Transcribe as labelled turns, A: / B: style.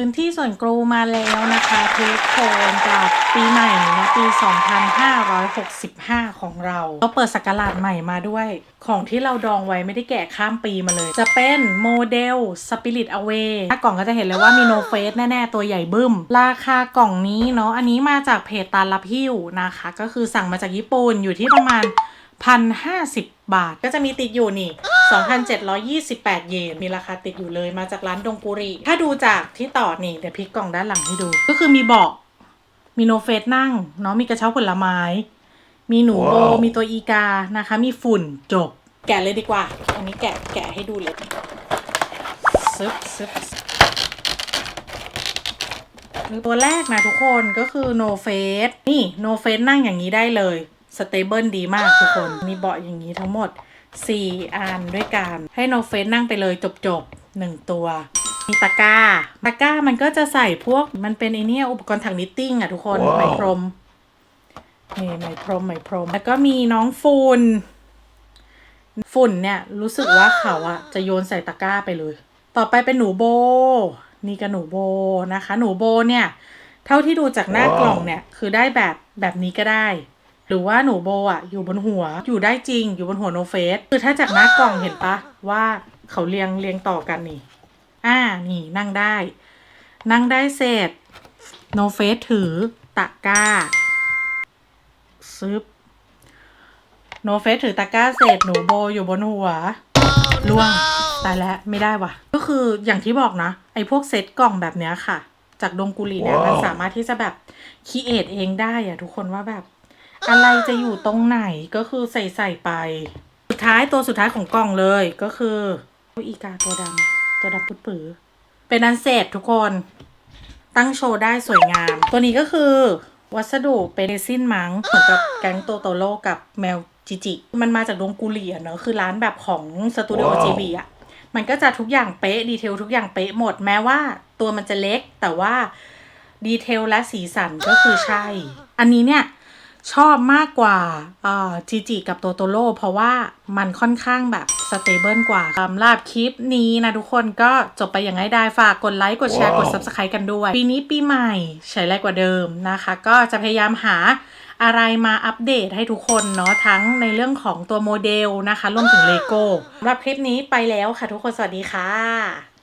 A: พื้นที่ส่วนกรูมาแล้วนะคะทุกคนกับปีใหม่นะปี 2565 ของเราเราเปิดสักราชใหม่มาด้วย ของที่เราดองไว้ไม่ได้แกะข้ามปีมาเลย จะเป็นโมเดล Spirit Away ถ้ากล่องก็จะเห็นเลยว่ามีโนเฟสแน่ๆ ตัวใหญ่บึ้ม ราคากล่องนี้เนาะอันนี้มาจากเพจตาลับฮิวนะคะ ก็คือสั่งมาจากญี่ปุ่นอยู่ที่ประมาณพันห้าสิบบาท ก็จะมีติดอยู่นี่ สองพันเจ็ดร้อยี่สิบแปดเยน มีราคาติดอยู่เลยมาจากร้านดงกุริ ถ้าดูจากที่ต่อนี่เดี๋ยวพลิกกล่องด้านหลังให้ดู ก็คือมีเบาะมีโนเฟสนั่งเนาะมีกระเช้าผลไม้ มีหนูโบ
B: ว้าว
A: มีตัวอีกานะคะ มีฝุ่นจบ แกะเลยดีกว่า อันนี้แกะแกะให้ดูเลยซึบซึบตัวแรกนะทุกคนก็คือ no face นี่ no face นั่งอย่างนี้ได้เลยสเตเบิลดีมากทุกคน มีเบาะอย่างนี้ทั้งหมด 4 อันด้วยกัน ให้ no face นั่งไปเลยจบจบๆหนึ่งตัว มีตะกร้า ตะกร้ามันก็จะใส่พวกมันเป็นไอเนี้ยอุปกรณ์ถักนิตติ้งอะทุกคน
B: ว้าว
A: ไหมพรมนี่ไหมพรมไหมพรม แล้วก็มีน้องฝุ่นฝุ่นเนี่ยรู้สึกว่าเขาอะจะโยนใส่ตะกร้าไปเลย ต่อไปเป็นหนูโบ นี่ก็หนูโบนะคะ หนูโบเนี่ย เท่าที่ดูจากหน้ากล่องเนี่ย คือได้แบบแบบนี้ก็ได้ หรือว่าหนูโบอะอยู่บนหัวอยู่ได้จริงอยู่บนหัวโนเฟสคือถ้าจากหน้ากล่องเห็นปะว่าเขาเรียงเรียงต่อกันนี่ อ่านี่นั่งได้ นั่งได้เสร็จโนเฟสถือตะกร้าซึบโนเฟสถือตะกร้าเสร็จหนูโบอยู่บนหัวล่วงตายแล้วไม่ได้ว่ะ ก็คืออย่างที่บอกนะ ไอ้พวกเซตกล่องแบบเนี้ยค่ะ จากดงกุลีเนี่ย
B: ว้าว
A: มันสามารถที่จะแบบคีเอทเองได้อะทุกคนว่าแบบ อะไรจะอยู่ตรงไหนก็คือใส่ใส่ไป สุดท้ายตัวสุดท้ายของกล่องเลยก็คืออีกาตัวดำตัวดำปุดปือเป็นอันเสร็จทุกคน ตั้งโชว์ได้สวยงาม ตัวนี้ก็คือ วัสดุเป็นเรซินมังเหมือนกับแก๊งโตโตโร่กับแมวจิจิ มันมาจากดงกุลีอะเนอะคือร้านแบบของสตูดิโอ
B: ว้าว
A: จีบีอะมันก็จะทุกอย่างเป๊ะดีเทลทุกอย่างเป๊ะหมดแม้ว่าตัวมันจะเล็กแต่ว่าดีเทลและสีสันก็คือใช่ อันนี้เนี่ย ชอบมากกว่าจีจิกับโตโตโร่เพราะว่ามันค่อนข้างแบบสเตเบิลกว่าสำหรับคลิปนี้นะทุกคนก็จบไปอย่างง่ายดายฝากกดไลค์ กดแชร์ กด
B: ว้าว
A: Subscribe กันด้วย ปีนี้ปีใหม่ใช้แรงกว่าเดิมนะคะ ก็จะพยายามหาอะไรมาอัปเดตให้ทุกคนเนาะทั้งในเรื่องของตัวโมเดลนะคะรวมถึงเลโก้สำหรับคลิปนี้ไปแล้วค่ะทุกคนสวัสดีค่ะ